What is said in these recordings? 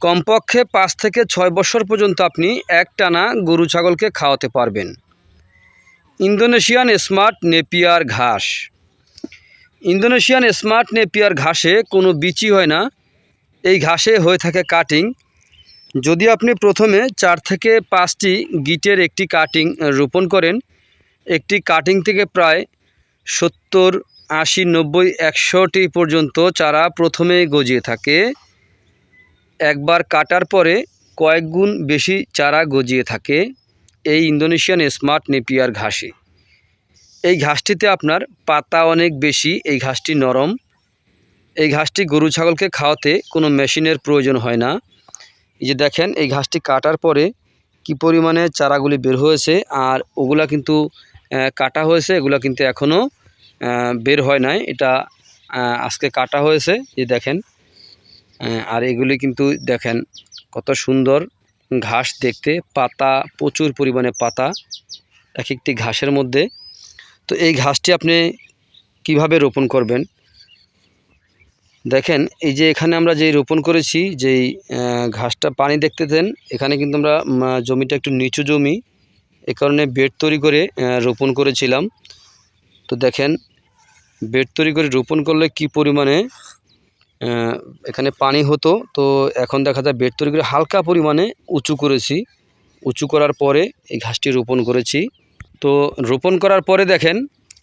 কমপক্ষে পাঁচ থেকে ছয় বছর পর্যন্ত আপনি একটানা গরু ছাগলকে খাওয়াতে পারবেন। ইন্দোনেশিয়ান স্মার্ট নেপিয়ার ঘাস। ইন্দোনেশিয়ান স্মার্ট নেপিয়ার ঘাসে কোনো বিচি হয় না। এই ঘাসে হয়ে থাকে কাটিং। যদি আপনি প্রথমে চার থেকে পাঁচটি গিটের একটি কাটিং রোপণ করেন, একটি কাটিং থেকে প্রায় সত্তর, আশি, নব্বই, একশোটি পর্যন্ত চারা প্রথমে গজিয়ে থাকে। একবার কাটার পরে কয়েক গুণ বেশি চারা গজিয়ে থাকে এই ইন্দোনেশিয়ান স্মার্ট নেপিয়ার ঘাসে। এই ঘাসটিতে আপনার পাতা অনেক বেশি, এই ঘাসটি নরম। এই ঘাসটি গরু ছাগলকে খাওয়াতে কোনো মেশিনের প্রয়োজন হয় না। এই যে দেখেন, এই ঘাসটি কাটার পরে কি পরিমাণে চারাগুলি বের হয়েছে আর ওগুলা কিন্তু কাটা হয়েছে, এগুলা কিন্তু এখনও বের হয় নাই। এটা আজকে কাটা হয়েছে। এই দেখেন আর এগুলি কিন্তু দেখেন কত সুন্দর ঘাস দেখতে, পাতা, প্রচুর পরিমাণে পাতা এক একটি ঘাসের মধ্যে। তো এই ঘাসটি আপনি কীভাবে রোপণ করবেন? দেখেন, এই যে এখানে আমরা যেই রোপণ করেছি, যেই ঘাসটা পানি দেখতেছেন এখানে কিন্তু আমরা জমিটা একটু নিচু জমি, এ কারণে বেড তৈরি করে রোপণ করেছিলাম। তো দেখেন, বেড তৈরি করে রোপণ করলে কি পরিমাণে এখানে পানি হতো, তো এখন দেখা যায় বেড তৈরি করে হালকা পরিমাণে উঁচু করেছি। উঁচু করার পরে এই ঘাসটি রোপণ করেছি। তো রোপণ করার পরে দেখেন,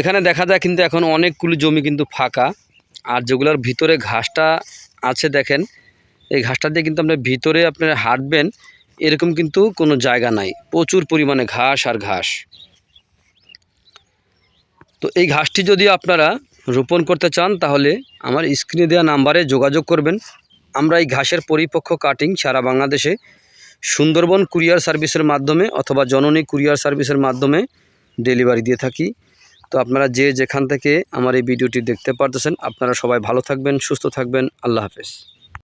এখানে দেখা যায় কিন্তু এখন অনেকগুলি জমি কিন্তু ফাঁকা। আর যেগুলোর ভিতরে ঘাসটা আছে দেখেন, এই ঘাসটা দিয়ে কিন্তু আপনার ভিতরে আপনার হাঁটবেন, এরকম কিন্তু কোনো জায়গা নাই। প্রচুর পরিমাণে ঘাস আর ঘাস। তো এই ঘাসটি যদি আপনারা রোপণ করতে চান, তাহলে আমার স্ক্রিনে দেওয়া নাম্বারে যোগাযোগ করবেন। আমরা এই ঘাসের পরিপক্ক কাটিং সারা বাংলাদেশে সুন্দরবন কুরিয়ার সার্ভিসের মাধ্যমে অথবা জননী কুরিয়ার সার্ভিসের মাধ্যমে ডেলিভারি দিয়ে থাকি। তো আপনারা যে যেখান থেকে আমার এই ভিডিওটি দেখতে পারতেছেন, আপনারা সবাই ভালো থাকবেন, সুস্থ থাকবেন। আল্লাহ হাফেজ।